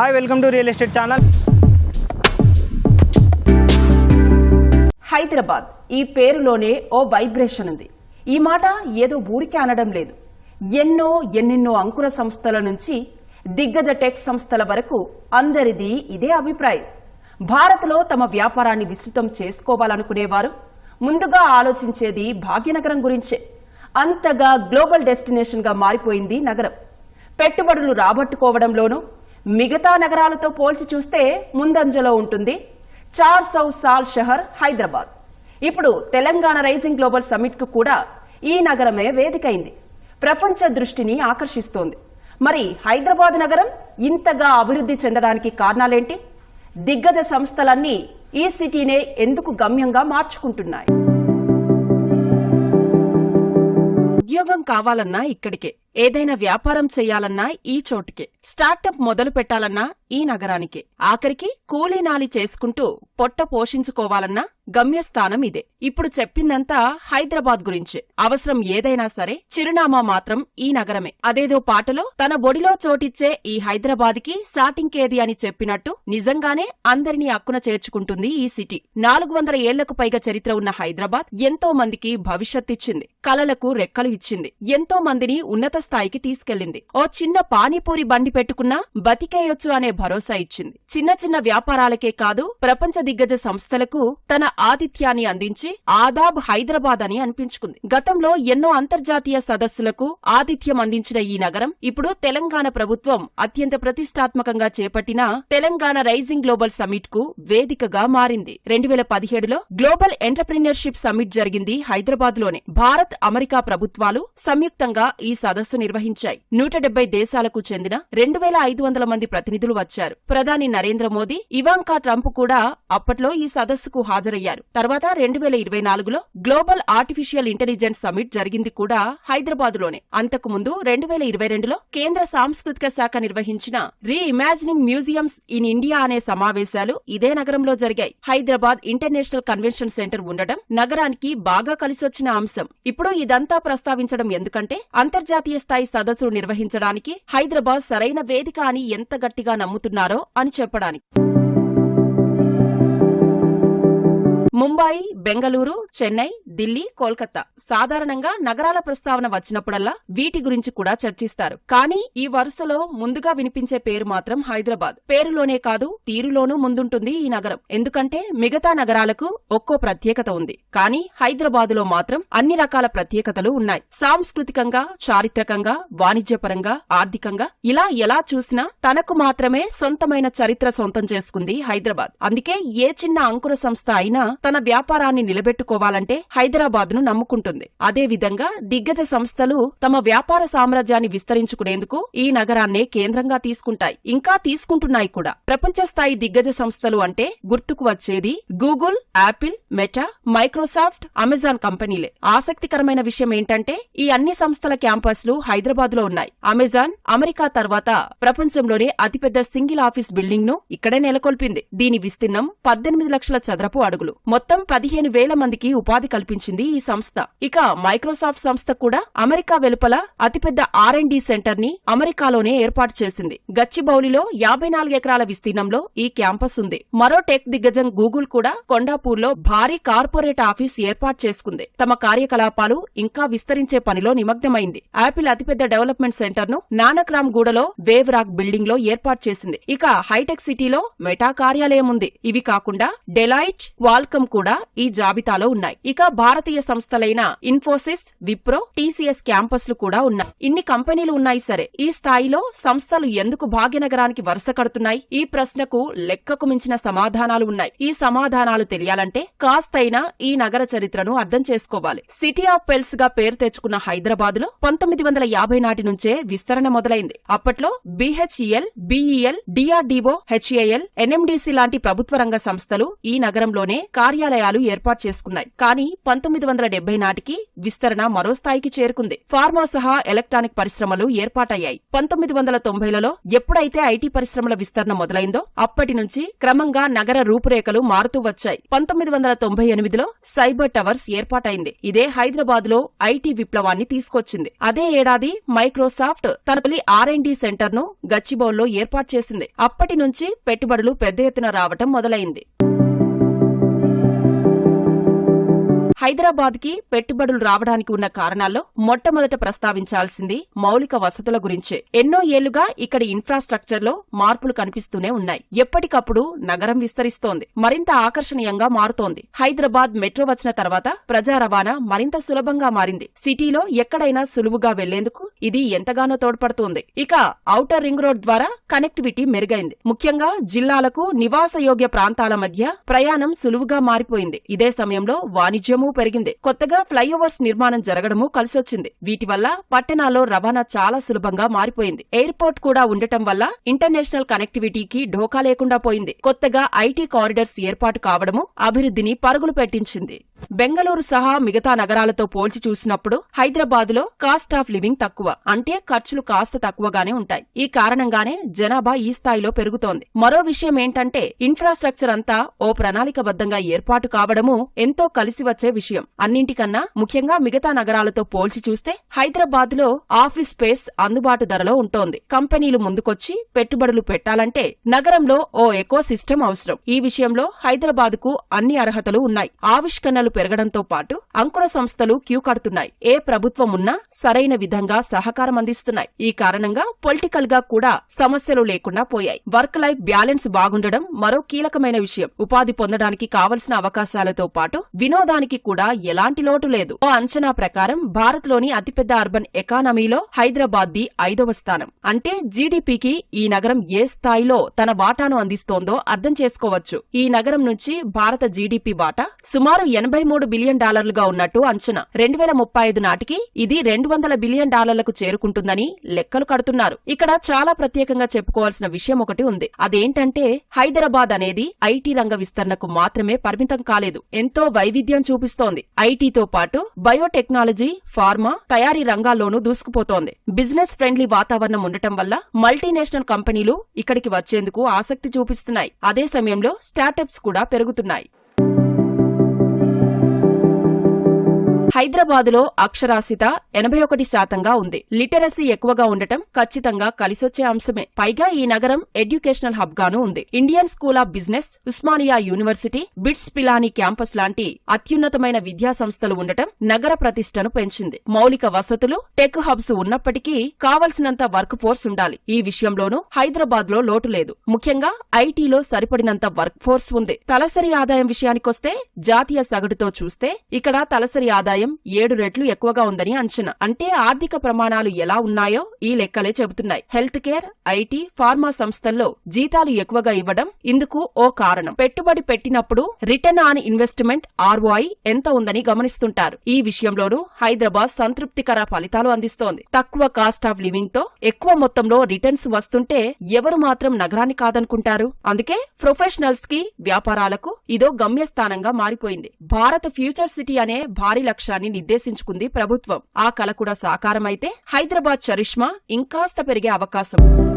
Hi welcome to real estate channel Hyderabad ఈ పేరులోనే ఓ vibration ఉంది. ఈ మాట ఏదో ఊరికే అనడం లేదు. ఎన్నో ఎన్నెన్నో అంకుర సంస్థల నుంచి దిగ్గజ టెక్ సంస్థల వరకు అందరిది ఇదే అభిప్రాయం. భారత్లో తమ వ్యాపారాన్ని విస్తృతం చేసుకోవాలనుకునేవారు ముందుగా ఆలోచించేది భాగ్యనగరం గురించే. అంతగా గ్లోబల్ డెస్టినేషన్గా మారిపోయింది నగరం. పెట్టుబడులు రాబట్టుకోవడంలోనూ మిగతా నగరాలతో పోల్చి చూస్తే ముందంజలో ఉంటుంది. చార్ సౌ సాల్ షహర్ హైదరాబాద్. ఇప్పుడు తెలంగాణ రైజింగ్ గ్లోబల్ సమ్మిట్కు కూడా ఈ నగరమే వేదికైంది. ప్రపంచ దృష్టిని ఆకర్షిస్తోంది. మరి హైదరాబాద్ నగరం ఇంతగా అభివృద్ధి చెందడానికి కారణాలేంటి? దిగ్గజ సంస్థలన్నీ ఈ సిటీనే ఎందుకు గమ్యంగా మార్చుకుంటున్నాయి? ఉద్యోగం కావాలన్నా ఇక్కడికే. ఏదైనా వ్యాపారం చేయాలన్నా ఈ చోటుకే. స్టార్టప్ మొదలు పెట్టాలన్నా ఈ నగరానికే. ఆఖరికి కూలీనాలి చేసుకుంటూ పొట్ట పోషించుకోవాలన్నా గమ్యస్థానం ఇదే. ఇప్పుడు చెప్పిందంతా హైదరాబాద్ గురించే. అవసరం ఏదైనా సరే చిరునామా మాత్రం ఈ నగరమే. అదేదో పాటలో తన బొడిలో చోటిచ్చే ఈ హైదరాబాద్కి సాటింకేది అని చెప్పినట్టు నిజంగానే అందరినీ అక్కున చేర్చుకుంటుంది ఈ సిటీ. నాలుగు వందల ఏళ్ళకు పైగా చరిత్ర ఉన్న హైదరాబాద్ ఎంతో మందికి భవిష్యత్తిచ్చింది. కలలకు రెక్కలు ఇచ్చింది. ఎంతో మందిని ఉన్నత స్థాయికి తీసుకెళ్ళింది ఓ చిన్న పానీపూరి బండి పెట్టుకున్నా బతికేయొచ్చు అనే భరోసా ఇచ్చింది. చిన్న చిన్న వ్యాపారాలకే కాదు ప్రపంచ దిగ్గజ సంస్థలకు తన ఆతిథ్యాన్ని అందించి ఆదాబ్ హైదరాబాద్ అని అనిపించుకుంది. గతంలో ఎన్నో అంతర్జాతీయ సదస్సులకు ఆతిథ్యం అందించిన ఈ నగరం ఇప్పుడు తెలంగాణ ప్రభుత్వం అత్యంత ప్రతిష్టాత్మకంగా చేపట్టిన తెలంగాణ రైజింగ్ గ్లోబల్ సమిట్కు వేదికగా మారింది. రెండు వేల పదిహేడులో గ్లోబల్ ఎంటర్ప్రినర్షిప్ సమిట్ జరిగింది హైదరాబాద్లోనే భారత్ అమెరికా ప్రభుత్వాలు సంయుక్తంగా ఈ సదస్సు నిర్వహించాయి. నూట డెబ్బై దేశాలకు చెందిన రెండు వేల ఐదు వందల మంది ప్రతినిధులు వచ్చారు. ప్రధాని నరేంద్ర మోదీ ఇవాంకా ట్రంప్ కూడా అప్పట్లో ఈ సదస్సుకు హాజరయ్యారు. తర్వాత రెండు వేల ఇరవై నాలుగులో గ్లోబల్ ఆర్టిఫిషియల్ ఇంటెలిజెన్స్ సమిట్ జరిగింది కూడా హైదరాబాద్లోనే అంతకు రెండు వేల ఇరవై రెండులో కేంద్ర సాంస్కృతిక శాఖ నిర్వహించిన re imagining museums in India అనే సమావేశాలు ఇదే నగరంలో జరిగాయి. హైదరాబాద్ ఇంటర్నేషనల్ కన్వెన్షన్ సెంటర్ ఉండటం నగరానికి బాగా కలిసొచ్చిన అంశం. ఇప్పుడు ఇదంతా ప్రస్తావించడం ఎందుకంటే అంతర్జాతీయ స్థాయి సదస్సులు నిర్వహించడానికి హైదరాబాద్ సరైన వేదిక అని ఎంత గట్టిగా నమ్ముతున్నారో అని చెప్పడానికి. ముంబాయి బెంగళూరు చెన్నై ఢిల్లీ కోల్కతా సాధారణంగా నగరాల ప్రస్తావన వచ్చినప్పుడల్లా వీటి గురించి కూడా చర్చిస్తారు. కానీ ఈ వరుసలో ముందుగా వినిపించే పేరు మాత్రం హైదరాబాద్. పేరులోనే కాదు తీరులోనూ ముందుంటుంది ఈ నగరం. ఎందుకంటే మిగతా నగరాలకు ఒక్కో ప్రత్యేకత ఉంది. కానీ హైదరాబాదులో మాత్రం అన్ని రకాల ప్రత్యేకతలు ఉన్నాయి. సాంస్కృతికంగా చారిత్రకంగా వాణిజ్యపరంగా ఆర్థికంగా ఇలా ఎలా చూసినా తనకు మాత్రమే సొంతమైన చరిత్ర సొంతం చేసుకుంది హైదరాబాద్. అందుకే ఏ చిన్న అంకుర సంస్థ అయినా తన వ్యాపారాన్ని నిలబెట్టుకోవాలంటే హైదరాబాద్ను నమ్ముకుంటుంది. అదే విధంగా దిగ్గజ సంస్థలు తమ వ్యాపార సామ్రాజ్యాన్ని విస్తరించుకునేందుకు ఈ నగరాన్నే కేంద్రంగా తీసుకుంటాయి. ఇంకా తీసుకుంటున్నాయి కూడా. ప్రపంచ స్థాయి దిగ్గజ సంస్థలు అంటే గుర్తుకు వచ్చేది Google Apple Meta Microsoft Amazon కంపెనీలే. ఆసక్తికరమైన విషయం ఏంటంటే ఈ అన్ని సంస్థల క్యాంపస్లు హైదరాబాద్లో ఉన్నాయి. అమెజాన్ అమెరికా తర్వాత ప్రపంచంలోనే అతిపెద్ద సింగిల్ ఆఫీస్ బిల్డింగ్ను ఇక్కడే నెలకొల్పింది. దీని విస్తీర్ణం పద్దెనిమిది లక్షల చదరపు అడుగులు. మొత్తం పదిహేను వేల మందికి ఉపాధి కల్పించింది ఈ సంస్థ. ఇక మైక్రోసాఫ్ట్ సంస్థ కూడా అమెరికా వెలుపల అతిపెద్ద ఆర్ అండ్ డి సెంటర్ని అమెరికాలోనే ఏర్పాటు చేసింది. గచ్చిబౌలిలో యాభై నాలుగు ఎకరాల విస్తీర్ణంలో ఈ క్యాంపస్ ఉంది. మరో టెక్ దిగ్గజం గూగుల్ కూడా కొండాపూర్లో భారీ కార్పొరేట్ ఆఫీస్ ఏర్పాటు చేసుకుంది. తమ కార్యకలాపాలు ఇంకా విస్తరించే పనిలో నిమగ్నమైంది. యాపిల్ అతిపెద్ద డెవలప్మెంట్ సెంటర్ను నానక్రామ్ గూడలో వేవ్ రాక్ బిల్డింగ్లో ఏర్పాటు చేసింది. ఇక హైటెక్ సిటీలో మెటా కార్యాలయం ఉంది. ఇవి కాకుండా డెలైట్ వాల్కమ్ కూడా ఈ జాబితాలో ఉన్నాయి. ఇక భారతీయ సంస్థలైన ఇన్ఫోసిస్ విప్రో టీసీఎస్ క్యాంపస్లు కూడా ఉన్నాయి. ఇన్ని కంపెనీలు ఉన్నాయి సరే. ఈ స్థాయిలో సంస్థలు ఎందుకు భాగ్యనగరానికి వరుస కడుతున్నాయి? ఈ ప్రశ్నకు లెక్కకు మించిన సమాధానాలు ఉన్నాయి. ఈ సమాధానాలు తెలియాలంటే కాస్తైనా ఈ నగర చరిత్రను అర్థం చేసుకోవాలి. సిటీ ఆఫ్ పెల్స్గా పేరు తెచ్చుకున్న హైదరాబాద్లో పంతొమ్మిది వందల యాభై నాటి నుంచే విస్తరణ మొదలైంది. అప్పట్లో BHEL BEL DRDO HAL NMDC లాంటి ప్రభుత్వ రంగ సంస్థలు ఈ నగరంలోనే కార్యాలయాలు ఏర్పాటు చేసుకున్నాయి. కానీ పంతొమ్మిది వందల డెబ్బై నాటికి విస్తరణ మరో స్థాయికి చేరుకుంది. ఫార్మా సహా ఎలక్ట్రానిక్ పరిశ్రమలు ఏర్పాటయ్యాయి. పంతొమ్మిది వందల తొంభైలలో ఎప్పుడైతే ఐటీ పరిశ్రమల విస్తరణ మొదలైందో అప్పటి నుంచి క్రమంగా నగర రూపురేఖలు మారుతూ వచ్చాయి. పంతొమ్మిది వందల తొంభై ఎనిమిదిలో సైబర్ టవర్స్ ఏర్పాటైంది. ఇదే హైదరాబాద్లో ఐటీ విప్లవాన్ని తీసుకొచ్చింది. అదే ఏడాది మైక్రోసాఫ్ట్ తన తొలి ఆర్ అండ్ సెంటర్ను గచ్చిబౌల్లో ఏర్పాటు చేసింది. అప్పటి నుంచి పెట్టుబడులు పెద్ద ఎత్తున రావటం మొదలైంది. హైదరాబాద్కి పెట్టుబడులు రావడానికి ఉన్న కారణాల్లో మొట్టమొదట ప్రస్తావించాల్సింది మౌలిక వసతుల గురించే. ఎన్నో ఏళ్ళుగా ఇక్కడ ఇన్ఫ్రాస్ట్రక్చర్లో మార్పులు కనిపిస్తూనే ఉన్నాయి. ఎప్పటికప్పుడు నగరం విస్తరిస్తోంది. మరింత ఆకర్షణీయంగా మారుతోంది. హైదరాబాద్ మెట్రో వచ్చిన తర్వాత ప్రజా రవాణా మరింత సులభంగా మారింది. సిటీలో ఎక్కడైనా సులువుగా వెళ్ళేందుకు ఇది ఎంతగానో తోడ్పడుతోంది. ఇక ఔటర్ రింగ్ రోడ్ ద్వారా కనెక్టివిటీ మెరుగైంది. ముఖ్యంగా జిల్లాలకు నివాసయోగ్య ప్రాంతాల మధ్య ప్రయాణం సులువుగా మారిపోయింది. ఇదే సమయంలో వాణిజ్యము పెరిగింది. కొత్తగా ఫ్లైఓవర్స్ నిర్మాణం జరగడము కలిసొచ్చింది. వీటి వల్ల పట్టణాల్లో రవాణా చాలా సులభంగా మారిపోయింది. ఎయిర్పోర్ట్ కూడా ఉండటం వల్ల ఇంటర్నేషనల్ కనెక్టివిటీకి ఢోకా లేకుండా పోయింది. కొత్తగా ఐటీ కారిడర్స్ ఏర్పాటు కావడము అభివృద్ధిని పరుగులు పెట్టించింది. బెంగళూరు సహా మిగతా నగరాలతో పోల్చి చూసినప్పుడు హైదరాబాదులో కాస్ట్ ఆఫ్ లివింగ్ తక్కువ. అంటే ఖర్చులు కాస్త తక్కువగానే ఉంటాయి. ఈ కారణంగానే జనాభా ఈ స్థాయిలో పెరుగుతోంది. మరో విషయం ఏంటంటే ఇన్ఫ్రాస్ట్రక్చర్ అంతా ఓ ప్రణాళికబద్ధంగా ఏర్పాటు కావడము ఎంతో కలిసి వచ్చే విషయం. అన్నింటికన్నా ముఖ్యంగా మిగతా నగరాలతో పోల్చి చూస్తే హైదరాబాద్లో ఆఫీస్ స్పేస్ అందుబాటు ధరలో ఉంటోంది. కంపెనీలు ముందుకొచ్చి పెట్టుబడులు పెట్టాలంటే నగరంలో ఓ ఎకో సిస్టమ్ అవసరం. ఈ విషయంలో హైదరాబాద్కు అన్ని అర్హతలు ఉన్నాయి. ఆవిష్కరణలు పెరగడంతో పాటు అంకుర సంస్థలు క్యూ కడుతున్నాయి. ఏ ప్రభుత్వం ఉన్నా సరైన విధంగా సహకారం అందిస్తున్నాయి. ఈ కారణంగా పొలిటికల్గా కూడా సమస్యలు లేకుండా పోయాయి. వర్క్ లైఫ్ బ్యాలెన్స్ బాగుండడం మరో కీలకమైన విషయం. ఉపాధి పొందడానికి కావలసిన అవకాశాలతో పాటు వినోదానికి కూడా ఎలాంటి లోటు లేదు. ఓ అంచనా ప్రకారం భారత్లోని అతిపెద్ద అర్బన్ ఎకానమీలో హైదరాబాద్ ది ఐదవ స్థానం. అంటే జీడీపీకి ఈ నగరం ఏ స్థాయిలో తన వాటాను అందిస్తోందో అర్థం చేసుకోవచ్చు. ఈ నగరం నుంచి భారత జీడీపీ వాటా సుమారు ఎనభై మూడు బిలియన్ డాలర్లుగా ఉన్నట్టు అంచనా. రెండు వేల ముప్పై ఐదు నాటికి ఇది రెండు వందల బిలియన్ డాలర్లకు చేరుకుంటుందని లెక్కలు కడుతున్నారు. ఇక్కడ చాలా ప్రత్యేకంగా చెప్పుకోవాల్సిన విషయం ఒకటి ఉంది. అదేంటంటే హైదరాబాద్ అనేది ఐటీ రంగ విస్తరణకు మాత్రమే పరిమితం కాలేదు. ఎంతో వైవిధ్యం చూపిస్తోంది. ఐటీతో పాటు బయోటెక్నాలజీ ఫార్మా తయారీ రంగాల్లోనూ దూసుకుపోతోంది. బిజినెస్ ఫ్రెండ్లీ వాతావరణం ఉండటం వల్ల మల్టీనేషనల్ కంపెనీలు ఇక్కడికి వచ్చేందుకు ఆసక్తి చూపిస్తున్నాయి. అదే సమయంలో స్టార్టప్స్ కూడా పెరుగుతున్నాయి. హైదరాబాదులో అక్షరాస్యత ఎనభై ఒకటి శాతంగా ఉంది. లిటరసీ ఎక్కువగా ఉండటం ఖచ్చితంగా కలిసొచ్చే అంశమే. పైగా ఈ నగరం ఎడ్యుకేషనల్ హబ్ గాను ఉంది. Indian school of business Osmania university BITS Pilani campus లాంటి అత్యున్నతమైన విద్యా సంస్థలు ఉండటం నగర ప్రతిష్టను పెంచింది. మౌలిక వసతులు టెక్ హబ్స్ ఉన్నప్పటికీ కావలసినంత వర్క్ ఫోర్స్ ఉండాలి. ఈ విషయంలోనూ హైదరాబాద్లో లోటు లేదు. ముఖ్యంగా ఐటీలో సరిపడినంత వర్క్ ఫోర్స్ ఉంది. తలసరి ఆదాయం విషయానికొస్తే జాతీయ సగటుతో చూస్తే ఇక్కడ తలసరి ఆదాయం ఏడు రెట్లు ఎక్కువగా ఉందని అంచనా. అంటే ఆర్థిక ప్రమాణాలు ఎలా ఉన్నాయో ఈ లెక్కలే చెబుతున్నాయి. హెల్త్ కేర్ ఐటీ ఫార్మా సంస్థల్లో జీతాలు ఎక్కువగా ఇవ్వడం ఇందుకు ఓ కారణం. పెట్టుబడి పెట్టినప్పుడు రిటర్న్ ఆన్ ఇన్వెస్ట్మెంట్ ఆర్ఓఐ ఎంత ఉందని గమనిస్తుంటారు. ఈ విషయంలోనూ హైదరాబాద్ సంతృప్తికర ఫలితాలు అందిస్తోంది. తక్కువ కాస్ట్ ఆఫ్ లివింగ్తో ఎక్కువ మొత్తంలో రిటర్న్స్ వస్తుంటే ఎవరు మాత్రం నగరాన్ని కాదనుకుంటారు? అందుకే ప్రొఫెషనల్స్కి వ్యాపారాలకు ఇదో గమ్యస్థానంగా మారిపోయింది. భారత ఫ్యూచర్ సిటీ అనే భారీ లక్ష్యాన్ని నిర్దేశించుకుంది ప్రభుత్వం. ఆ కల కూడా సాకారమైతే హైదరాబాద్ చరిష్మా ఇంకాస్త పెరిగే అవకాశం.